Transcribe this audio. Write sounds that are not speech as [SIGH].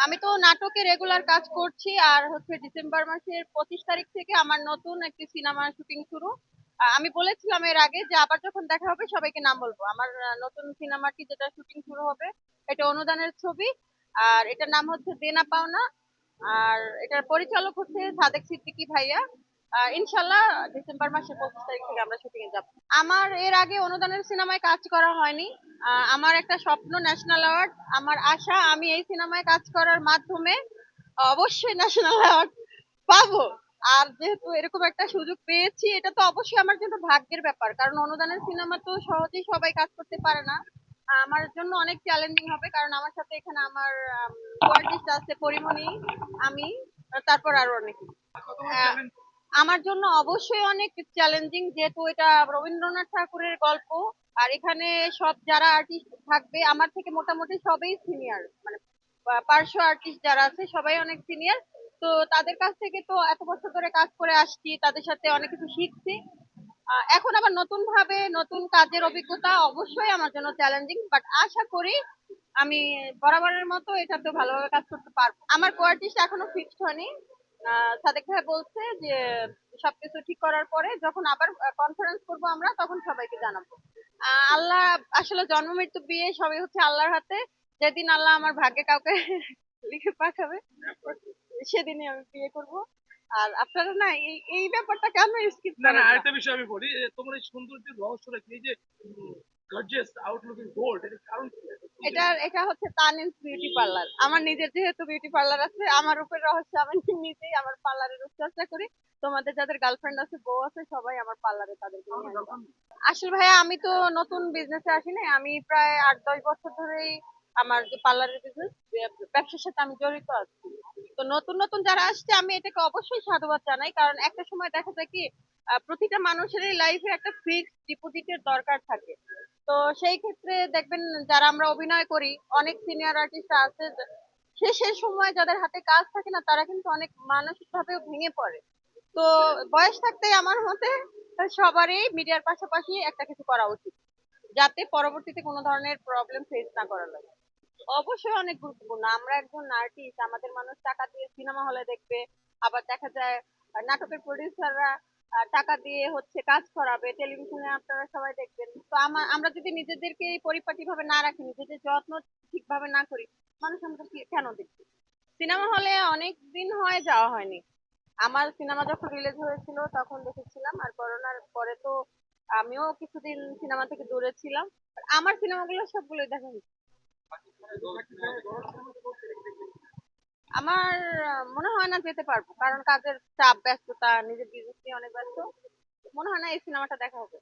আমি তো নাটকে রেগুলার কাজ করছি আর হচ্ছে ডিসেম্বর মাসের পঁচিশ তারিখ থেকে আমার নতুন একটি সিনেমা শুটিং শুরু। আমি বলেছিলাম এর আগে যে আবার যখন দেখা হবে সবাইকে নাম বলব। আমার নতুন সিনেমাটি যেটা শুটিং শুরু হবে, এটা অনুদানের ছবি। আর এটার নাম হচ্ছে দেনা পাওনা। আর এটার পরিচালক হচ্ছে সাদেক সিদ্দিকী ভাইয়া। ইনশাল্লাহ ডিসেম্বর মাসের পঁচিশ তারিখ থেকে আমরা শুটিং এ যাব। আমার এর আগে অনুদানের সিনেমায় কাজ করা হয়নি। আমার একটা স্বপ্ন ন্যাশনাল অ্যাওয়ার্ড। আমার আশা, আমি এই সিনেমায় কাজ করার মাধ্যমে অবশ্যই ন্যাশনাল অ্যাওয়ার্ড পাবো। আর যেহেতু এরকম একটা সুযোগ পেয়েছি, এটা তো অবশ্যই আমার জন্য ভাগ্যের ব্যাপার। কারণ অনুদানের সিনেমা তো সহজেই সবাই কাজ করতে পারে না। আমার জন্য অনেক চ্যালেঞ্জিং হবে, কারণ আমার সাথে এখানে আমার আর্টিস্ট আছে পরিমণি, আমি, তারপর আরও অনেকে। আমার জন্য অবশ্যই অনেক চ্যালেঞ্জিং যেহেতু এটা রবীন্দ্রনাথ ঠাকুরের গল্প, আর এখানে সব যারা আর্টিস্ট থাকবে, আমার থেকে মোটামুটি সবাই সিনিয়র মানে পার্শ্ব আর্টিস্ট যারা আছে, সবাই অনেক সিনিয়র তো তাদের কাছ থেকে তো এত বছর ধরে কাজ করে আসছি, তাদের সাথে অনেক কিছু শিখছি। এখন আবার নতুন ভাবে নতুন কাজের অভিজ্ঞতা অবশ্যই আমার জন্য চ্যালেঞ্জিং বাট আশা করি আমি বরাবরের মতো এটা এটাতে ভালোভাবে কাজ করতে পারব। আমার কো আর্টিস্ট এখনও ফিক্সড হয়নি। সাদেক ভাই বলছে যে সবকিছু ঠিক করার পরে যখন আবার কনফারেন্স করব আমরা তখন সবাইকে জানাব। আল্লাহ আসলে জন্ম মৃত্যু বিয়ে সবই হচ্ছে আল্লাহর হাতে। যেদিন আল্লাহ আমার ভাগ্যে কাউকে [LAUGHS] লিখে পাঠাবে সেদিনই আমি বিয়ে করব। আর আপনারা না এই এই ব্যাপারটা কেন স্কিপ না না? আরেকটা বিষয় আমি বলি তোমার এই সৌন্দর্যের রহস্যটা কি? যে এটা এটা হচ্ছে বিউটি পার্লার আমার নিজের যেহেতু বিউটি পার্লার আছে আমার উপর রহস্য আমি নিজেই আমার পার্লারের করি। তোমাদের যাদের গার্লফ্রেন্ড আছে বউ আছে সবাই আমার পার্লারে আসবে। আসলে ভাইয়া আমি তো নতুন বিজনেসে আসি আমি প্রায় আট দশ বছর ধরেই আমার যে পার্লারের বিজনেস ব্যবসার সাথে আমি জড়িত আছি। তো নতুন নতুন যারা আসছে আমি এটাকে অবশ্যই সাধুবাদ জানাই। কারণ একটা সময় দেখা যায় কি প্রতিটা মানুষেরই লাইফে একটা ফিক্সড ডিপোজিটের দরকার থাকে। তো সেই ক্ষেত্রে দেখবেন যারা আমরা অভিনয় করি, অনেক সিনিয়র আর্টিস্ট আছে শেষের সময় যাদের হাতে কাজ থাকে না, তারা কিন্তু অনেক মানসিক ভাবেও ভেঙে পড়ে। তো বয়স থাকতে আমার মতে সবারই মিডিয়ার পাশাপাশি একটা কিছু করা উচিত, যাতে পরবর্তীতে কোনো ধরনের প্রবলেম ফেস না করা লাগে। অবশ্যই অনেক গুরুত্বপূর্ণ। আমরা একজন আর্টিস্ট আমাদের মানুষ টাকা দিয়ে সিনেমা হলে দেখবে, আবার দেখা যায়, নাটকের প্রডিউসাররা টাকা দিয়ে হচ্ছে কাজ করাবে টেলিভিশনে আপনারা সবাই দেখবেন। তো আমার আমরা যদি নিজেদেরকে পরিপাটি ভাবে না রাখি, নিজেদের যত্ন ঠিকভাবে না করি, মানুষ আমাদেরকে কেন দেখবে? সিনেমা হলে অনেক দিন হয় যাওয়া হয়নি। আমার সিনেমা যখন রিলিজ হয়েছিল, তখন দেখেছিলাম, আর করোনার পরে তো আমিও কিছুদিন সিনেমা থেকে দূরে ছিলাম। আমার সিনেমাগুলো সবগুলোই দেখা হয়েছে আমার মনে হয় না যেতে পারব। কারণ কাজের চাপ, ব্যস্ততা, নিজের বিজনেস নিয়ে অনেক ব্যস্ত। মনে হয় না এই সিনেমাটা দেখা হবে।